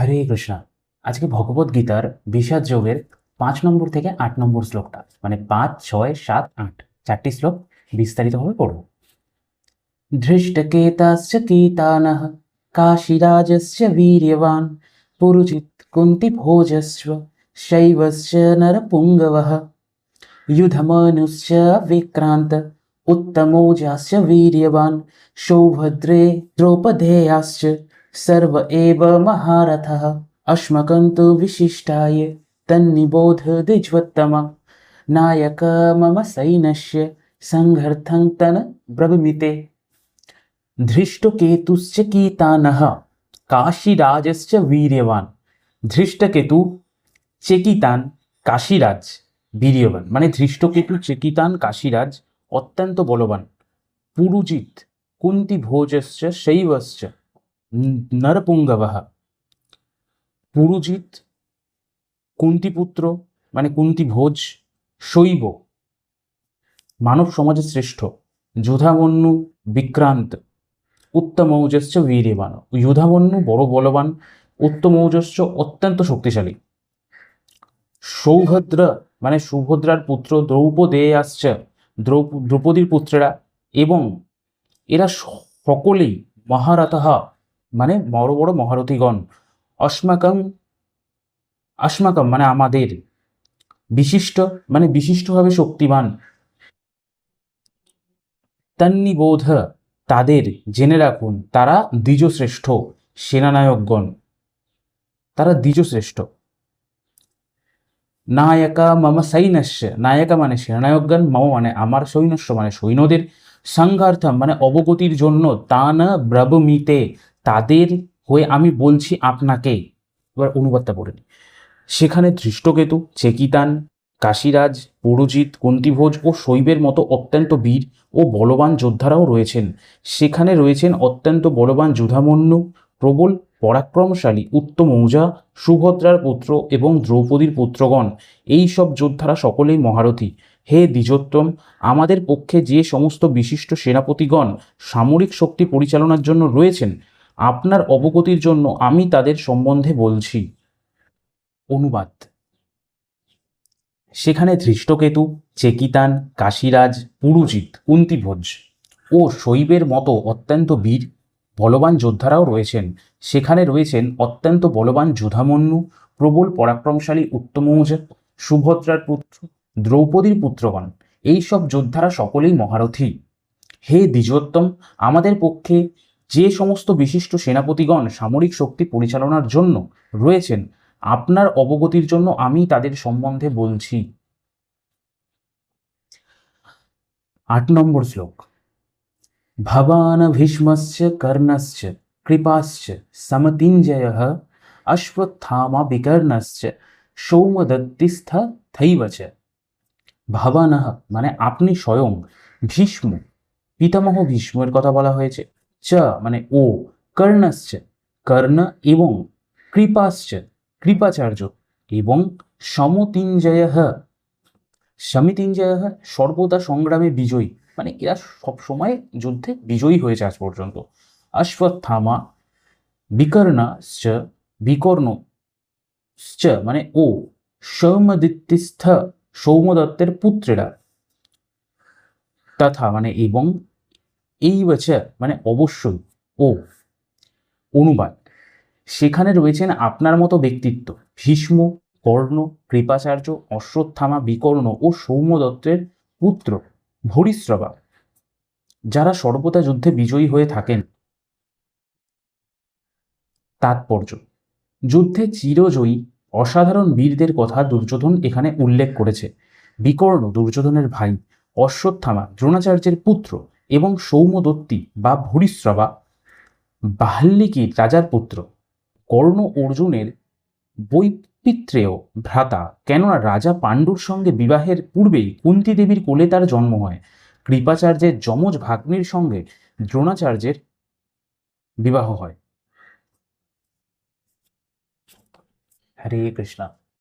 হরে কৃষ্ণ। আজকে ভগবত গীতার বিষাদ যোগের পাঁচ নম্বর থেকে আট নম্বর শ্লোকটা মানে পাঁচ, ছয়, সাত, আট, চারটি শ্লোক বিস্তারিতভাবে পড়ব ধৃষ্টকেতাশ্চ কীতান কাশীরাজস্য বীর্যবান পুরুচিত কুন্তিভোজস্ব শৈবশ্চ নরপুঙ্গবহ युधमनुश्च विक्रान्त उत्तमोजाश्च वीर्यवान् सौभद्रे द्रौपधेयाश्च सर्व एव महारथः अस्मकं तु विशिष्टाय तन्निबोध द्विजोत्तम नायक मम सैन्यस्य सङ्घर्थं तन ब्रवीमिते धृष्टकेतुश्च कीतानः काशीराजश्च वीर्यवान् ধৃষ্টকেতু চেকিতান কাশীরাজ বীর্যবান মানে ধৃষ্টকেতু চেকিতান কাশীরাজ অত্যন্ত বলবান পুরুজিত কুন্তি ভোজশ্চ শৈবশ্চ নরপুঙ্গবহ পুরুজিত কুন্তিপুত্র মানে কুন্তি ভোজ শৈব। মানব সমাজের শ্রেষ্ঠ। যুধামন্যু বিক্রান্ত। উত্তমৌজস্য বীর্যবান। যুধামন্যু বড় বলবান। উত্তমৌজস্য অত্যন্ত শক্তিশালী। সৌভদ্র মানে সুভদ্রার পুত্র দ্রৌপদেয় আসছে দ্রৌপদীর পুত্রেরা এবং এরা সকলেই মহারথা মানে বড় বড় মহারথীগণ, অস্মাকম অস্মাকম মানে আমাদের বিশিষ্ট মানে বিশিষ্টভাবে শক্তিমান। তন্নিবোধ তাদের জেনে রাখুন, তারা দ্বিজশ্রেষ্ঠ সেনানায়কগণ। তারা দ্বিজশ্রেষ্ঠ। নায়কা মম সৈন্যস্য, নায়কা মানে সেনানায়কগণ, মম মানে আমার সৈন্যস্য মানে সৈন্যদের, সংঘার্থম মানে অবগতির জন্য তা না ব্রবমিতে তাদের হয়ে আমি বলছি আপনাকে। এবার অনুবাদটা পড়ে নিই। সেখানে ধৃষ্টকেতু, চেকিতান, কাশীরাজ, পুরোজিৎ, কুন্তিভোজ ও শৈবের মতো অত্যন্ত বীর ও বলবান যোদ্ধারাও রয়েছেন। সেখানে রয়েছেন অত্যন্ত বলবান যুধামন্যু, প্রবল পরাক্রমশালী উত্তম ঔজা সুভদ্রার পুত্র এবং দ্রৌপদীর পুত্রগণ। এই সব যোদ্ধারা সকলেই মহারথী। হে দ্বিজোত্তম, আমাদের পক্ষে যে সমস্ত বিশিষ্ট সেনাপতিগণ সামরিক শক্তি পরিচালনার জন্য রয়েছেন আপনার অবগতির জন্য আমি তাদের সম্বন্ধে বলছি। অনুবাদ। সেখানে ধৃষ্টকেতু, চেকিতান, কাশীরাজ, পুরুজিৎ, কুন্তিভোজ ও শৈবের মতো অত্যন্ত বীর, বলবান যোদ্ধারাও রয়েছেন। সেখানে রয়েছেন অত্যন্ত বলবান যুধামন্যু, প্রবল পরাক্রমশালী উত্তমৌজ, সুভদ্রার পুত্র, দ্রৌপদীর পুত্রগণ। এই সব যোদ্ধারা সকলেই মহারথী। হে দ্বিজোত্তম, আমাদের পক্ষে যে সমস্ত বিশিষ্ট সেনাপতিগণ সামরিক শক্তি পরিচালনার জন্য রয়েছেন, আপনার অবগতির জন্য আমি তাদের সম্বন্ধে বলছি। আট নম্বর শ্লোক। ভবান ভীষ্মশ্চ কর্ণশ্চ কৃপাশ্চ সমতিঞ্জয় অশ্বত্থামা বিকর্ণশ্চ সৌমদত্তিস্থ থৈব চ ভবানহ মানে আপনি স্বয়ং ভীষ্ম, পিতামহ ভীষ্মের কথা বলা হয়েছে। চ মানে ও, কর্ণশ্চ, কর্ণ এবং কৃপাশ্চ, কৃপাচার্য এবং সমতিঞ্জয়। সমিতিঞ্জয় সর্বদা সংগ্রামে বিজয়ী। মানে এরা সবসময় যুদ্ধে বিজয়ী হয়েছে আজ পর্যন্ত। অশ্বত্থামা, বিকর্ণশ্চ বিকর্ণ শ্চ মানে ও, সৌমদিত্যস্থ, সৌমদত্তের পুত্রেরা। তথা মানে এবং এই বছে মানে অবশ্যই, ও, অনুবাদ। সেখানে রয়েছেন আপনার মতো ব্যক্তিত্ব, ভীষ্ম, কর্ণ, কৃপাচার্য, অশ্বত্থামা, বিকর্ণ ও সৌম্যদত্তের পুত্র, ভরিশ্রবা, যারা সর্বদা যুদ্ধে বিজয়ী হয়ে থাকেন। তাৎপর্য, যুদ্ধে চিরজয়ী, অসাধারণ বীরদের কথা দুর্যোধন এখানে উল্লেখ করেছে। বিকর্ণ দুর্যোধনের ভাই, অশ্বত্থামা, দ্রোণাচার্যের পুত্র এবং সৌম্যদত্তি বা ভরিশ্রবা বাহ্লিকির রাজার পুত্র। কর্ণ অর্জুনের বৈপিত্রেয় ভ্রাতা, কেননা রাজা পাণ্ডুর সঙ্গে বিবাহের পূর্বেই কুন্তি দেবীর কোলে তার জন্ম হয়। কৃপাচার্যের যমজ ভাগ্নির সঙ্গে দ্রোণাচার্যের বিবাহ হয়। হরে কৃষ্ণা।